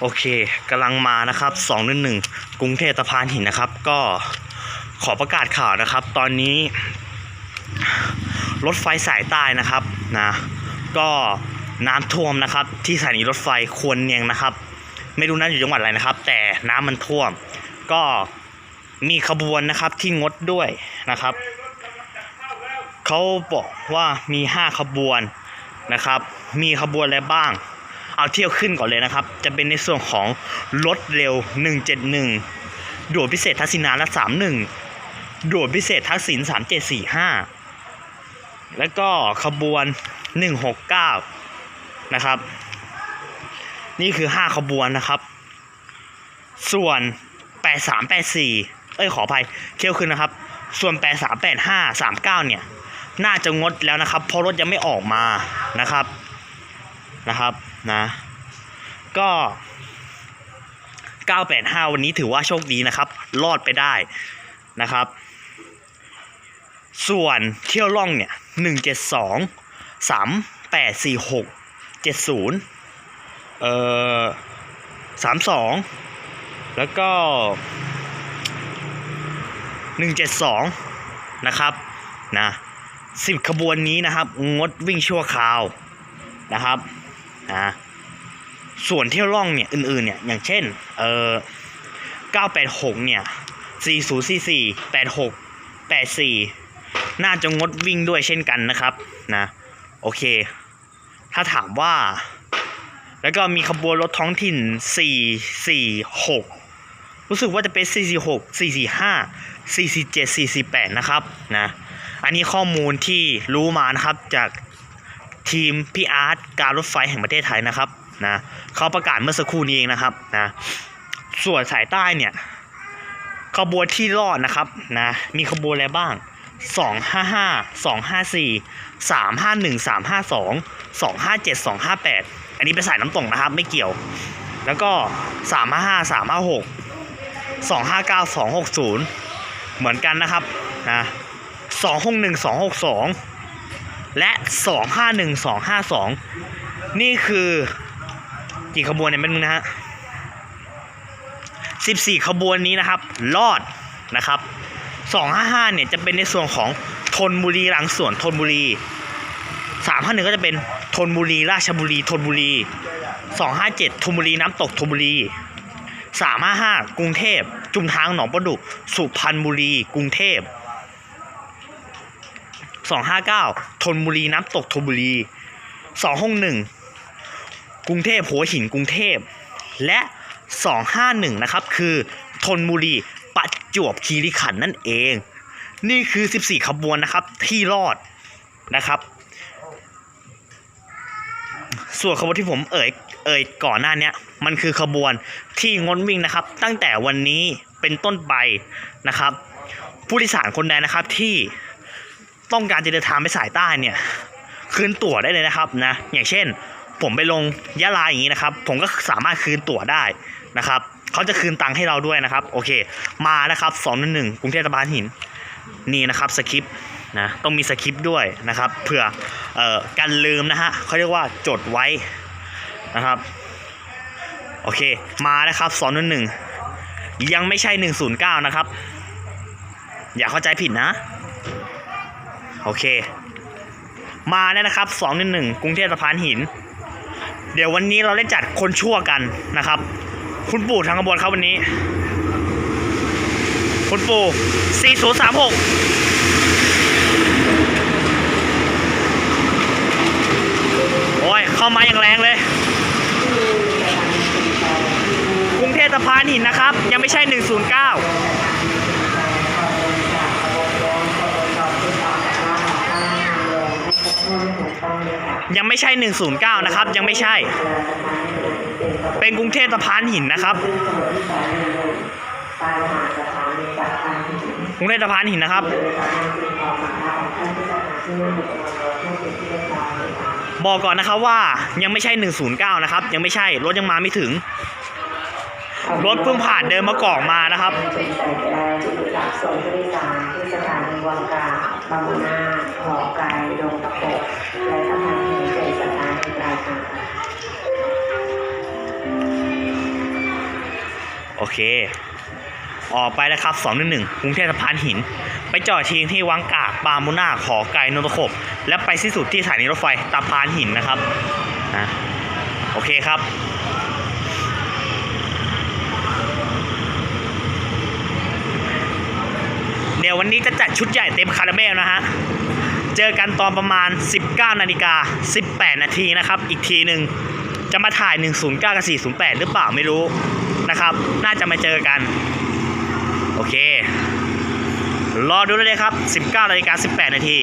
โอเคกำลังมานะครับ211กรุงเทพสะพานหินนะครับ ก็ขอประกาศข่าวนะครับ ตอนนี้ รถไฟสายใต้นะครับนะก็น้ำท่วมนะครับ ที่สถานีรถไฟควรเนียงนะครับ ไม่รู้นั่นอยู่จังหวัดอะไรนะครับ แต่น้ำมันท่วม ก็มีขบวนนะครับที่งดด้วยนะครับเขาบอกว่ามีห้าขบวนนะครับ มีขบวนอะไรบ้าง เอาเที่ยวขึ้นก่อนเลยนะครับ จะเป็นในส่วนของรถเร็ว 171 ด่วนพิเศษทักษิณาละ31 ด่วนพิเศษทักษิณ3745 แล้วก็ขบวน 169 นะครับ นี่คือ 5 ขบวนนะครับ ส่วน 8384 เอ้ยขออภัยเที่ยวขึ้นนะครับ ส่วน 8385 39 เนี่ย น่าจะงดแล้วนะครับ เพราะรถยังไม่ออกมานะครับนะครับ นะ ก็ 985 วันนี้ถือว่าโชคดีนะครับ รอดไปได้นะครับ ส่วนเที่ยวล่องเนี่ย 172 3846 70 เอ่อ 32 แล้วก็ 172 นะครับนะ10ขบวนนี้นะครับ งดวิ่งชั่วคราวนะครับ นะส่วนเที่ยวล่องเนี่ยอื่นๆเนี่ยอย่างเช่นเออ986 เนี่ย 4044 86 84 น่าจะงดวิ่งด้วยเช่นกันนะครับนะโอเค ถ้าถามว่า แล้วก็มีขบวนรถท้องถิ่น 446 รู้สึกว่าจะเป็น 446 445 447 448 นะครับนะอันนี้ข้อมูลที่รู้มานะครับจาก ทีมพี่อาร์ตการรถไฟแห่งประเทศไทยนะครับนะเขาประกาศเมื่อสักครู่นี้เองนะครับนะส่วนสายใต้เนี่ยขบวนที่รอดนะครับนะมีขบวนอะไรบ้าง 255 254 351 352 257 258 อันนี้เป็นสายน้ำตกนะครับไม่เกี่ยว แล้วก็ 355 356 259 260 เหมือนกันนะครับนะ261 262 และ 251 252 นี่คือกี่ขบวนเนี่ยเป็นงนะฮะ 14 ขบวนนี้นะครับ รอดนะครับ 255 เนี่ยจะเป็นในส่วนของธนบุรีหลังสวนธนบุรี 351 ก็จะเป็นธนบุรี ราชบุรีธนบุรี 257ธนบุรีน้ำตกธนบุรี355กรุงเทพ จุมทางหนองประดุกสุพรรณบุรี กรุงเทพ 259ธนบุรีน้ำตกธนบุรี261กรุงเทพหัวหินกรุงเทพ และ 251 นะครับ คือธนบุรีประจวบคีรีขันธ์นั่นเอง นี่คือ 14 ขบวนนะครับที่รอดนะครับ ส่วนขบวนที่ผมเอ่ยเอ่ยก่อนหน้านี้มันคือขบวนที่งดวิ่งนะครับ ตั้งแต่วันนี้เป็นต้นไปนะครับ ผู้โดยสารคนใดนะครับที่ ต้องการจะเดินทางไปสายใต้เนี่ยคืนตั๋วได้เลยนะครับนะอย่างเช่น ผมไปลงยะลาอย่างนี้นะครับ ผมก็สามารถคืนตั๋วได้นะครับเขาจะคืนตังค์ให้เราด้วยนะครับ โอเค มานะครับ2องหนึ่งกรุงเทพสะพานหินนี่นะครับสคริปต์นะต้องมีสคริปต์ด้วยนะครับเผื่อออกันลืมนะฮะเขาเรียกว่าจดไว้นะครับโอเคมานะครับ2องหนึ่งยังไม่ใช่109นะครับ อย่าเข้าใจผิดนะ โอเค มาแล้วนะครับ2องหนึ่งกรุงเทพสะพานหิน เดี๋ยววันนี้เราได้จัดคนชั่วกันนะครับ คุณปู่ทางขบวนครับวันนี้ คุณปู่4036โอ้ย เข้ามาอย่างแรงเลยกรุงเทพสะพานหินนะครับ ยังไม่ใช่ 109 ยังไม่ใช่ 109 นะครับ ยังไม่ใช่ เป็นกรุงเทพสะพานหินนะครับกรุงเทพสะพานหินนะครับ บอกก่อนนะครับว่ายังไม่ใช่ 109 นะครับ ยังไม่ใช่ รถยังมาไม่ถึง รถเพิ่งผ่านเดินมากอกมานะครับสถานีวังกาบางนาหอไก่ดงตะโกและสถานี เค ออกไปนะครับ211กรุงเทพสะพานหิน ไปจอดทิ้งที่วังกากบามูน่าขอไก่นนทขบ และไปสิ้นสุดที่สถานีรถไฟตะพานหินนะครับนะโอเคครับเดี๋ยววันนี้จะจัดชุดใหญ่เต็มคาราเบลนะฮะ เจอกันตอนประมาณ 19 นาฬิกา 18 นาทีนะครับ อีกทีหนึ่ง จะมาถ่าย 109 กับ 408 หรือเปล่าไม่รู้ นะครับ น่าจะมาเจอกัน โอเค รอดูเลยครับ 19นาฬิกา18 นาที